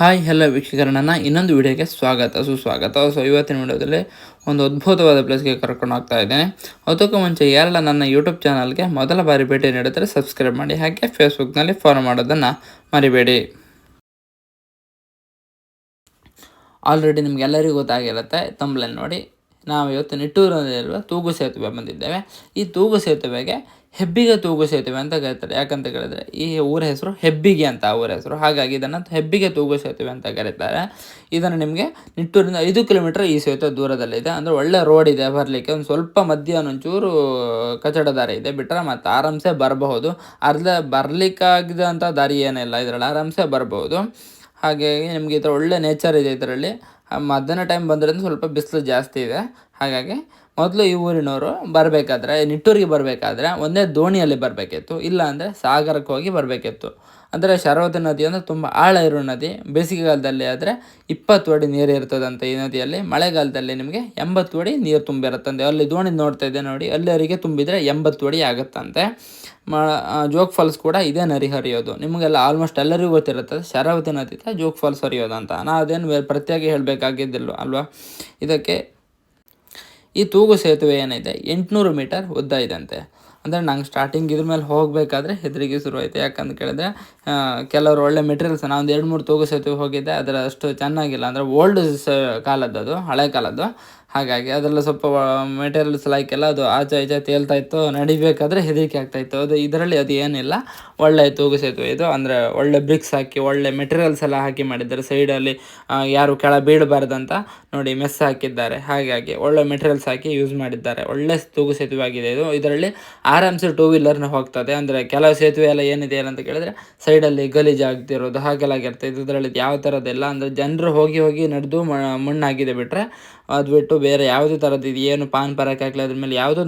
Hi hello ವೀಕ್ಷಕರ ಇನ್ನೊಂದು ವಿಡಿಯೋಗೆ ಸ್ವಾಗತ. ಸುಸ್ವಾಗತ. ಸೊ ಇವತ್ತಿನ ವಿಡಿಯೋದಲ್ಲಿ ಒಂದು ಅದ್ಭುತವಾದ ಪ್ಲೇಸ್ಗೆ ಕರ್ಕೊಂಡು ಹೋಗ್ತಾ ಇದ್ದೇನೆ. ಅದಕ್ಕೂ ಮುಂಚೆ ಯಾರೆಲ್ಲ ನನ್ನ ಯೂಟ್ಯೂಬ್ ಚಾನಲ್ಗೆ ಮೊದಲ ಬಾರಿ ಭೇಟಿ ನೀಡಿದರೆ ಸಬ್ಸ್ಕ್ರೈಬ್ ಮಾಡಿ, ಹಾಗೆ ಫೇಸ್ಬುಕ್ನಲ್ಲಿ ಫಾಲೋ ಮಾಡೋದನ್ನು ಮರಿಬೇಡಿ. ಆಲ್ರೆಡಿ ನಿಮಗೆಲ್ಲರಿಗೂ ಗೊತ್ತಾಗಿರುತ್ತೆ. ತಂಬ್ಲಲ್ಲಿ ನೋಡಿ ನಾವು ಇವತ್ತು ನಿಟ್ಟೂರಿನಲ್ಲಿರುವ ತೂಗು ಸೇತುವೆ ಬಂದಿದ್ದೇವೆ. ಈ ತೂಗು ಸೇತುವೆಗೆ ಹೆಬ್ಬಿಗೆ ತೂಗು ಸೇತುವೆ ಅಂತ ಕರೀತಾರೆ. ಯಾಕಂತ ಕೇಳಿದ್ರೆ ಈ ಊರ ಹೆಸರು ಹೆಬ್ಬಿಗೆ ಅಂತ ಊರ ಹೆಸರು. ಹಾಗಾಗಿ ಇದನ್ನು ಹೆಬ್ಬಿಗೆ ತೂಗು ಸೇತುವೆ ಅಂತ ಕರೀತಾರೆ. ಇದನ್ನು ನಿಮಗೆ ನಿಟ್ಟೂರಿಂದ ಐದು ಕಿಲೋಮೀಟರ್ ಈ ಸೇತುವೆ ದೂರದಲ್ಲಿದೆ. ಅಂದರೆ ಒಳ್ಳೆ ರೋಡ್ ಇದೆ ಬರಲಿಕ್ಕೆ. ಒಂದು ಸ್ವಲ್ಪ ಮಧ್ಯ ಒಂಚೂರು ಕಚಡ ದಾರಿ ಇದೆ. ಬಿಟ್ಟರೆ ಮತ್ತು ಆರಾಮ್ಸೆ ಬರಬಹುದು. ಅರ್ಧ ಬರಲಿಕ್ಕಾಗಿದಂಥ ದಾರಿ ಏನಿಲ್ಲ. ಇದರಲ್ಲಿ ಆರಾಮ್ಸೆ ಬರಬಹುದು. ಹಾಗಾಗಿ ನಿಮಗೆ ಈ ಥರ ಒಳ್ಳೆ ನೇಚರ್ ಇದೆ ಇದರಲ್ಲಿ. ಮಧ್ಯಾಹ್ನ ಟೈಮ್ ಬಂದ್ರಿಂದ ಸ್ವಲ್ಪ ಬಿಸಿಲು ಜಾಸ್ತಿ ಇದೆ. ಹಾಗಾಗಿ ಮೊದಲು ಈ ಊರಿನವರು ಬರಬೇಕಾದ್ರೆ, ನಿಟ್ಟೂರಿಗೆ ಬರಬೇಕಾದ್ರೆ ಒಂದೇ ದೋಣಿಯಲ್ಲಿ ಬರಬೇಕಿತ್ತು. ಇಲ್ಲ ಅಂದರೆ ಸಾಗರಕ್ಕೆ ಹೋಗಿ ಬರಬೇಕಿತ್ತು. ಅಂದರೆ ಶರಾವತಿ ನದಿ ಅಂದರೆ ತುಂಬ ಆಳ ಇರೋ ನದಿ. ಬೇಸಿಗೆಗಾಲದಲ್ಲಿ ಆದರೆ ಇಪ್ಪತ್ತು ಅಡಿ ನೀರು ಇರ್ತದಂತೆ ಈ ನದಿಯಲ್ಲಿ. ಮಳೆಗಾಲದಲ್ಲಿ ನಿಮಗೆ ಎಂಬತ್ತು ಅಡಿ ನೀರು ತುಂಬಿರುತ್ತಂತೆ. ಅಲ್ಲಿ ದೋಣಿ ನೋಡ್ತಾ ಇದ್ದೆ ನೋಡಿ, ಅಲ್ಲಿವರಿಗೆ ತುಂಬಿದರೆ ಎಂಬತ್ತು ಅಡಿ ಆಗುತ್ತಂತೆ. ಮ ಜೋಗ್ ಫಾಲ್ಸ್ ಕೂಡ ಇದೇ ನರಿ ಹರಿಯೋದು. ನಿಮಗೆಲ್ಲ ಆಲ್ಮೋಸ್ಟ್ ಎಲ್ಲರಿಗೂ ಗೊತ್ತಿರುತ್ತದೆ ಶರಾವತಿ ನದಿ ಜೋಗ್ ಫಾಲ್ಸ್ ಹರಿಯೋದು ಅಂತ. ನಾ ಅದೇನು ಪ್ರತ್ಯೇಕ ಹೇಳಬೇಕಾಗಿದ್ದಿಲ್ಲ ಅಲ್ವಾ? ಇದಕ್ಕೆ ಈ ತೂಗು ಸೇತುವೆ ಏನಿದೆ? ಎಂಟುನೂರು ಮೀಟರ್ ಉದ್ದ ಇದಂತೆ. ಅಂದರೆ ನಂಗೆ ಸ್ಟಾರ್ಟಿಂಗ್ ಇದ್ರ ಮೇಲೆ ಹೋಗಬೇಕಾದ್ರೆ ಹೆದರಿಕೆ ಶುರುವಾಯಿತು. ಯಾಕಂತ ಕೇಳಿದ್ರೆ ಕೆಲವರು ಒಳ್ಳೆ ಮೆಟೀರಿಯಲ್ಸ್ ನಾನು ಒಂದು ಎರಡು ಮೂರು ತೂಗು ಸೇತುವೆ ಹೋಗಿದ್ದೆ. ಅದರ ಅಷ್ಟು ಚೆನ್ನಾಗಿಲ್ಲ. ಅಂದರೆ ಓಲ್ಡ್ ಕಾಲದ್ದು ಹಳೆ ಕಾಲದ್ದು. ಹಾಗಾಗಿ ಅದೆಲ್ಲ ಸ್ವಲ್ಪ ಮೆಟೀರಿಯಲ್ಸ್ ಲೈಕ್ ಎಲ್ಲ ಅದು ಆಚೆ ಈಚೆ ತೇಲ್ತಾ ಇತ್ತು. ನಡಿಬೇಕಾದ್ರೆ ಹೆದರಿಕೆ ಆಗ್ತಾಯಿತ್ತು ಅದು ಇದರಲ್ಲಿ ಅದು ಏನಿಲ್ಲ. ಒಳ್ಳೆ ಸೇತುವೆ ಇದು. ಅಂದರೆ ಒಳ್ಳೆ ಬ್ರಿಕ್ಸ್ ಹಾಕಿ, ಒಳ್ಳೆ ಮೆಟೀರಿಯಲ್ಸ್ ಎಲ್ಲ ಹಾಕಿ ಮಾಡಿದ್ದಾರೆ. ಸೈಡಲ್ಲಿ ಯಾರು ಕೆಳ ಬೀಳಬಾರ್ದಂತ ನೋಡಿ ಮೆಸ್ ಹಾಕಿದ್ದಾರೆ. ಹಾಗಾಗಿ ಒಳ್ಳೆ ಮೆಟೀರಿಯಲ್ಸ್ ಹಾಕಿ ಯೂಸ್ ಮಾಡಿದ್ದಾರೆ. ಒಳ್ಳೆ ತೂಗು ಸೇತುವೆ ಆಗಿದೆ ಇದು. ಇದರಲ್ಲಿ ಆರಾಮ್ಸೆ ಟೂ ವೀಲರ್ನ ಹೋಗ್ತದೆ. ಅಂದರೆ ಕೆಲವು ಸೇತುವೆ ಎಲ್ಲ ಏನಿದೆ ಅಂತ ಕೇಳಿದ್ರೆ ಸೈಡಲ್ಲಿ ಗಲೀಜು ಆಗ್ತಿರೋದು, ಹಾಗೆಲ್ಲ ಆಗಿರ್ತದೆ. ಇದರಲ್ಲಿ ಯಾವ ಥರದ್ದೆಲ್ಲ ಅಂದರೆ ಜನರು ಹೋಗಿ ಹೋಗಿ ನಡೆದು ಮಣ್ಣಾಗಿದೆ ಬಿಟ್ಟರೆ ಅದು ಬಿಟ್ಟು ಬೇರೆ ಯಾವುದೇ ಥರದ್ದು ಇದು ಏನು ಪಾನ್ ಪರಾಕ್ ಹಾಕಲಿ ಅದ್ರ ಮೇಲೆ ಯಾವುದೂ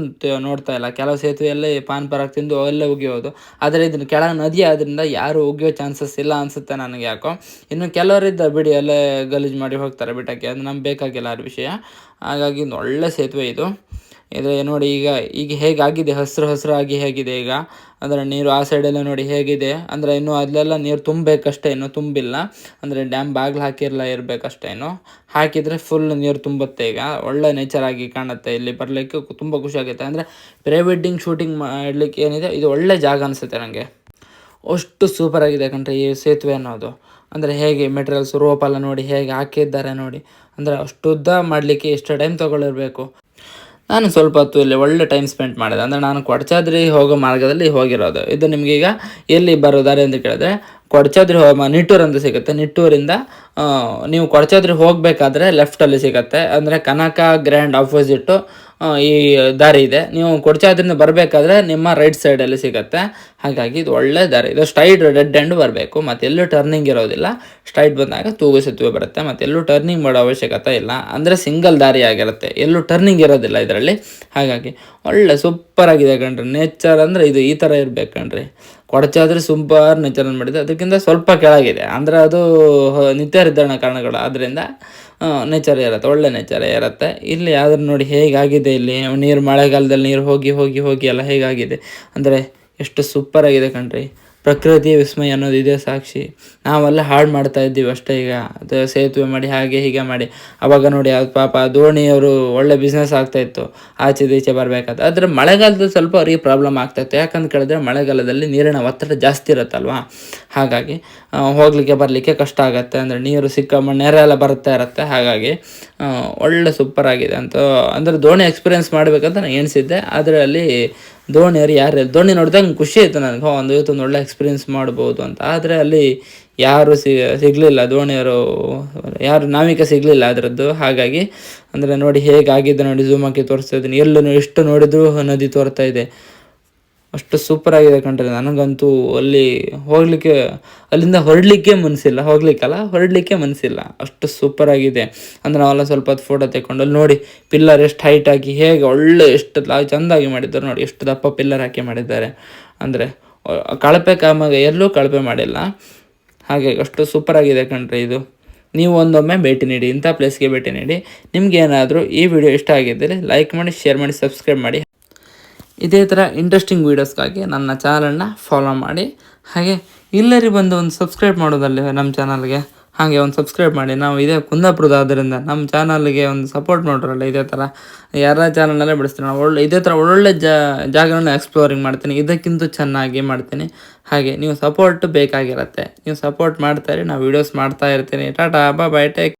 ನೋಡ್ತಾ ಇಲ್ಲ. ಕೆಲವು ಸೇತುವೆಯಲ್ಲೇ ಪಾನ್ ಪರಾಕ್ ತಿಂದು ಅಲ್ಲೇ ಉಗಿಯೋದು. ಆದರೆ ಇದನ್ನು ಕೆಳಗೆ ನದಿ ಆದ್ದರಿಂದ ಯಾರು ಉಗಿಯೋ ಚಾನ್ಸಸ್ ಇಲ್ಲ ಅನಿಸುತ್ತೆ ನನಗೆ ಯಾಕೋ. ಇನ್ನು ಕೆಲವರಿದ್ದಾರೆ ಬಿಡಿ ಅಲ್ಲೇ ಗಲೀಜು ಮಾಡಿ ಹೋಗ್ತಾರೆ ಬಿಟ್ಟಕ್ಕೆ ಅದು ನಮ್ಗೆ ಬೇಕಾಗಿಲ್ಲ ಅದ್ರ ವಿಷಯ. ಹಾಗಾಗಿ ಒಳ್ಳೆ ಸೇತುವೆ ಇದು. ಇದು ನೋಡಿ ಈಗ ಈಗ ಹೇಗಾಗಿದೆ? ಹಸಿರು ಹಸಿರಾಗಿ ಹೇಗಿದೆ ಈಗ? ಅಂದರೆ ನೀರು ಆ ಸೈಡೆಲ್ಲ ನೋಡಿ ಹೇಗಿದೆ? ಅಂದರೆ ಇನ್ನು ಅಲ್ಲೆಲ್ಲ ನೀರು ತುಂಬಬೇಕಷ್ಟೇ, ಇನ್ನೂ ತುಂಬಿಲ್ಲ. ಅಂದರೆ ಡ್ಯಾಮ್ ಬಾಗಿಲು ಹಾಕಿರಲ್ಲ ಇರಬೇಕಷ್ಟೇ ಇನ್ನು. ಹಾಕಿದರೆ ಫುಲ್ ನೀರು ತುಂಬುತ್ತೆ ಈಗ. ಒಳ್ಳೆ ನೇಚರ್ ಆಗಿ ಕಾಣುತ್ತೆ ಇಲ್ಲಿ ಬರಲಿಕ್ಕೆ, ತುಂಬ ಖುಷಿ ಆಗುತ್ತೆ. ಅಂದರೆ ಪ್ರೀ ವೆಡ್ಡಿಂಗ್ ಶೂಟಿಂಗ್ ಮಾಡಲಿಕ್ಕೆ ಏನಿದೆ? ಇದು ಒಳ್ಳೆ ಜಾಗ ಅನಿಸುತ್ತೆ ನನಗೆ ಅಷ್ಟು ಸೂಪರ್ ಆಗಿದೆ ಕಣ್ರಿ ಈ ಸೇತುವೆ ಅನ್ನೋದು. ಅಂದರೆ ಹೇಗೆ ಮೆಟೀರಿಯಲ್ಸ್ ರೋಪೆಲ್ಲ ನೋಡಿ ಹೇಗೆ ಹಾಕಿದ್ದಾರೆ ನೋಡಿ. ಅಂದರೆ ಅಷ್ಟು ಉದ್ದ ಮಾಡಲಿಕ್ಕೆ ಎಷ್ಟು ಟೈಮ್ ತೊಗೊಳಿರಬೇಕು ನಾನು ಸ್ವಲ್ಪ ಹೊತ್ತು ಇಲ್ಲಿ ಒಳ್ಳೆ ಟೈಮ್ ಸ್ಪೆಂಡ್ ಮಾಡಿದೆ. ಅಂದರೆ ನಾನು ಕೊಡಚಾದ್ರಿ ಹೋಗೋ ಮಾರ್ಗದಲ್ಲಿ ಹೋಗಿರೋದು. ಇದು ನಿಮಗೀಗ ಎಲ್ಲಿ ಬರೋದಾರೆ ಅಂತ ಕೇಳಿದ್ರೆ, ಕೊಡಚಾದ್ರಿ ಹೋಗ ನಿಟ್ಟೂರು ಅಂತ ಸಿಗುತ್ತೆ. ನಿಟ್ಟೂರಿಂದ ನೀವು ಕೊಡಚಾದ್ರಿ ಹೋಗಬೇಕಾದ್ರೆ ಲೆಫ್ಟಲ್ಲಿ ಸಿಗುತ್ತೆ. ಅಂದರೆ ಕನಕ ಗ್ರ್ಯಾಂಡ್ ಆಪೋಸಿಟ್ಟು ಈ ದಾರಿ ಇದೆ. ನೀವು ಕೊಡಚಾದ್ರಿಂದ ಬರಬೇಕಾದ್ರೆ ನಿಮ್ಮ ರೈಟ್ ಸೈಡಲ್ಲಿ ಸಿಗುತ್ತೆ. ಹಾಗಾಗಿ ಇದು ಒಳ್ಳೆ ದಾರಿ. ಇದು ಸ್ಟ್ರೈಟ್ ರೆಡ್ ಎಂಡ್ ಬರಬೇಕು. ಮತ್ತೆ ಎಲ್ಲೂ ಟರ್ನಿಂಗ್ ಇರೋದಿಲ್ಲ. ಸ್ಟ್ರೈಟ್ ಬಂದಾಗ ತೂಗು ಸೇತುವೆ ಬರುತ್ತೆ. ಮತ್ತೆ ಎಲ್ಲೂ ಟರ್ನಿಂಗ್ ಮಾಡೋ ಅವಶ್ಯಕತೆ ಇಲ್ಲ. ಅಂದರೆ ಸಿಂಗಲ್ ದಾರಿ ಆಗಿರುತ್ತೆ. ಎಲ್ಲೂ ಟರ್ನಿಂಗ್ ಇರೋದಿಲ್ಲ ಇದರಲ್ಲಿ. ಹಾಗಾಗಿ ಒಳ್ಳೆ ಸೂಪರಾಗಿದೆ ಕಣ್ರಿ. ನೇಚರ್ ಅಂದರೆ ಇದು ಈ ಥರ ಇರಬೇಕು ಕಣ್ರಿ. ಕೊಡಚಾದ್ರೆ ಸುಂಪಾರ್ ನೇಚರ್ ಮಾಡಿದೆ ಅದಕ್ಕಿಂತ ಸ್ವಲ್ಪ ಕೆಳಗಿದೆ. ಅಂದರೆ ಅದು ನಿತ್ಯ ಹರಿದ್ರಣ ಕಾರಣಗಳು. ಆದ್ದರಿಂದ ನೇಚರ್ ಇರುತ್ತೆ ಒಳ್ಳೆ ನೇಚರ್ ಇರುತ್ತೆ ಇಲ್ಲಿ ಆದರೂ ನೋಡಿ ಹೇಗಾಗಿದೆ ಇಲ್ಲಿ? ನೀರು ಮಳೆಗಾಲದಲ್ಲಿ ನೀರು ಹೋಗಿ ಹೋಗಿ ಹೋಗಿ ಎಲ್ಲ ಹೇಗಾಗಿದೆ? ಅಂದರೆ ಎಷ್ಟು ಸೂಪರ್ ಆಗಿದೆ ಕಣ್ರಿ. ಪ್ರಕೃತಿಯ ವಿಸ್ಮಯ ಅನ್ನೋದು ಇದೇ ಸಾಕ್ಷಿ. ನಾವೆಲ್ಲ ಹಾಳು ಮಾಡ್ತಾ ಇದ್ದೀವಿ ಅಷ್ಟೇ ಈಗ. ಅದು ಸೇತುವೆ ಮಾಡಿ, ಹಾಗೆ ಹೀಗೆ ಮಾಡಿ. ಅವಾಗ ನೋಡಿ ಅದು ಪಾಪ ದೋಣಿಯವರು ಒಳ್ಳೆ ಬಿಸ್ನೆಸ್ ಆಗ್ತಾಯಿತ್ತು ಆಚೆ ಈಚೆ ಬರಬೇಕಾದ ಆದರೆ ಮಳೆಗಾಲದಲ್ಲಿ ಸ್ವಲ್ಪ ಅವರಿಗೆ ಪ್ರಾಬ್ಲಮ್ ಆಗ್ತಾಯಿತ್ತು ಯಾಕಂತ ಕೇಳಿದ್ರೆ ಮಳೆಗಾಲದಲ್ಲಿ ನೀರಿನ ಒತ್ತಡ ಜಾಸ್ತಿ ಇರುತ್ತಲ್ವ? ಹಾಗಾಗಿ ಹೋಗಲಿಕ್ಕೆ ಬರಲಿಕ್ಕೆ ಕಷ್ಟ ಆಗುತ್ತೆ. ಅಂದರೆ ನೀರು ಸಿಕ್ಕ ನೆರೆ ಎಲ್ಲ ಬರ್ತಾ ಇರುತ್ತೆ. ಹಾಗಾಗಿ ಒಳ್ಳೆ ಸೂಪರ್ ಆಗಿದೆ ಅಂತ. ಅಂದರೆ ದೋಣಿ ಎಕ್ಸ್ಪೀರಿಯೆನ್ಸ್ ಮಾಡಬೇಕಂತ ನಾನು ಎಣಿಸಿದ್ದೆ. ಅದರಲ್ಲಿ ದೋಣಿಯವರು ಯಾರು ದೋಣಿ ನೋಡಿದಂಗೆ ಖುಷಿ ಆಯಿತು ನನಗೆ. ಒಂದು ಇವತ್ತೊಂದು ಒಳ್ಳೆ ಎಕ್ಸ್ಪೀರಿಯೆನ್ಸ್ ಮಾಡ್ಬೋದು ಅಂತ. ಆದರೆ ಅಲ್ಲಿ ಯಾರು ಸಿಗಲಿಲ್ಲ ದೋಣಿಯವರು. ಯಾರು ನಾವಿಕ ಸಿಗಲಿಲ್ಲ ಅದರದ್ದು. ಹಾಗಾಗಿ ಅಂದರೆ ನೋಡಿ ಹೇಗಾಗಿದೆ ನೋಡಿ ಝೂಮ್ ಹಾಕಿ ತೋರಿಸ್ತಾ ಇದ್ದೀನಿ. ಎಲ್ಲೂ ಎಷ್ಟು ನೋಡಿದರೂ ನದಿ ತೋರ್ತಾ ಇದೆ. ಅಷ್ಟು ಸೂಪರ್ ಆಗಿದೆ ಕಂಡ್ರೆ. ನನಗಂತೂ ಅಲ್ಲಿ ಹೋಗಲಿಕ್ಕೆ, ಅಲ್ಲಿಂದ ಹೊರಡಲಿಕ್ಕೆ ಮನಸ್ಸಿಲ್ಲ ಹೋಗ್ಲಿಕ್ಕಲ್ಲ, ಹೊರಡಲಿಕ್ಕೆ ಮನಸ್ಸಿಲ್ಲ ಅಷ್ಟು ಸೂಪರ್ ಆಗಿದೆ. ಅಂದರೆ ನಾವೆಲ್ಲ ಸ್ವಲ್ಪ ಹೊತ್ತು ಫೋಟೋ ತೆಕ್ಕೊಂಡು ಅಲ್ಲಿ ನೋಡಿ ಪಿಲ್ಲರ್ ಎಷ್ಟು ಹೈಟ್ ಹಾಕಿ ಹೇಗೆ ಒಳ್ಳೆ ಎಷ್ಟು ಚೆಂದಾಗಿ ಮಾಡಿದ್ದಾರೆ ನೋಡಿ, ಎಷ್ಟು ದಪ್ಪ ಪಿಲ್ಲರ್ ಹಾಕಿ ಮಾಡಿದ್ದಾರೆ. ಅಂದರೆ ಕಳಪೆ ಕಾಮಾಗ ಎಲ್ಲೂ ಕಳಪೆ ಮಾಡಿಲ್ಲ. ಹಾಗೆ ಅಷ್ಟು ಸೂಪರ್ ಆಗಿದೆ ಕಣ್ರಿ ಇದು. ನೀವು ಒಂದೊಮ್ಮೆ ಭೇಟಿ ನೀಡಿ, ಇಂಥ ಪ್ಲೇಸ್ಗೆ ಭೇಟಿ ನೀಡಿ. ನಿಮ್ಗೆ ಏನಾದರೂ ಈ ವಿಡಿಯೋ ಇಷ್ಟ ಆಗಿದ್ದರೆ ಲೈಕ್ ಮಾಡಿ ಶೇರ್ ಮಾಡಿ ಸಬ್ಸ್ಕ್ರೈಬ್ ಮಾಡಿ. ಇದೇ ಥರ ಇಂಟ್ರೆಸ್ಟಿಂಗ್ ವೀಡಿಯೋಸ್ಗಾಗಿ ನನ್ನ ಚಾನಲನ್ನು ಫಾಲೋ ಮಾಡಿ. ಹಾಗೆ ಇಲ್ಲರಿ ಬಂದು ಒಂದು ಸಬ್ಸ್ಕ್ರೈಬ್ ಮಾಡೋದಲ್ಲಿ ನಮ್ಮ ಚಾನಲ್ಗೆ ಹಾಗೆ ಒಂದು ಸಬ್ಸ್ಕ್ರೈಬ್ ಮಾಡಿ. ನಾವು ಇದೇ ಕುಂದಾಪುರದ ಆದ್ದರಿಂದ ನಮ್ಮ ಚಾನಲ್ಗೆ ಒಂದು ಸಪೋರ್ಟ್ ಮಾಡ್ರಲ್ಲ ಇದೇ ಥರ ಯಾರ ಚಾನಲ್ನಲ್ಲೇ ಬಿಡಿಸ್ತೀನಿ. ನಾವು ಒಳ್ಳೆ ಇದೇ ಥರ ಒಳ್ಳೊಳ್ಳೆ ಜಾಗಗಳನ್ನ ಎಕ್ಸ್ಪ್ಲೋರಿಂಗ್ ಮಾಡ್ತೀನಿ. ಇದಕ್ಕಿಂತ ಚೆನ್ನಾಗಿ ಮಾಡ್ತೀನಿ. ಹಾಗೆ ನೀವು ಸಪೋರ್ಟ್ ಬೇಕಾಗಿರುತ್ತೆ. ನೀವು ಸಪೋರ್ಟ್ ಮಾಡ್ತಾರೆ ನಾವು ವೀಡಿಯೋಸ್ ಮಾಡ್ತಾ ಇರ್ತೀನಿ. ಟಾಟಾ ಬಾ ಬೈ ಟೇಕ್